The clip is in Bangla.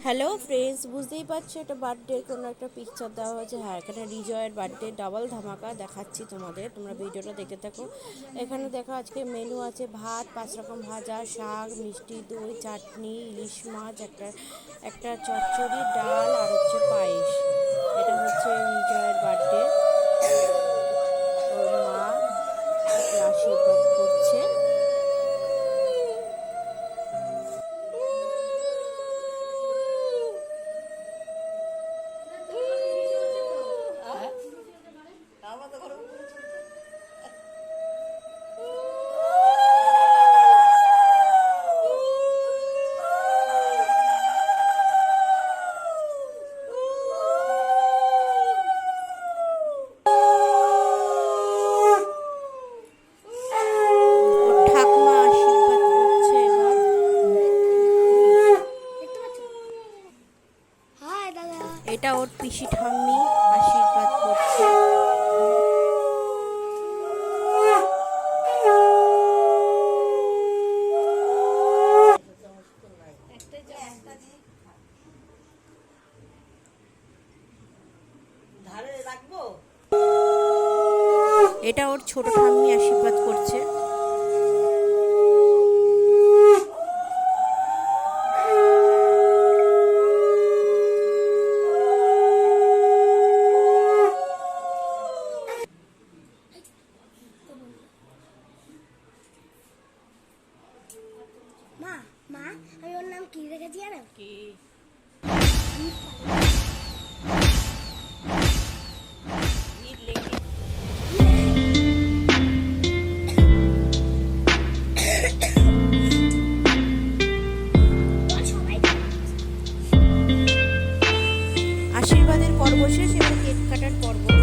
হ্যালো ফ্রেন্ডস বুঝতেই পারছ, এটা বার্থডে কোনো একটা পিকচার দেওয়া হয়েছে। হ্যাঁ এখানে রিজয়ের বার্থডে ডাবল ধামাকা দেখাচ্ছি তোমাদের। তোমরা ভিডিওটা দেখে থাকো। এখানে দেখো, আজকে মেনু আছে ভাত, পাঁচ রকম ভাজা, শাক, মিষ্টি, দই, চাটনি, ইলিশ মাছ, একটা একটা চচ্চড়ি, ডাল, আর হচ্ছে পায়েস। এটা হচ্ছে রিজয়ের এটা ওর পিসি ঠাম্মি আশীর্বাদ করছে। এটা ওর ছোট ঠাম্মি আশীর্বাদ করছে। নাম কি? আশীর্বাদের পর্ব শেষ এবার কেক কাটার পর্ব।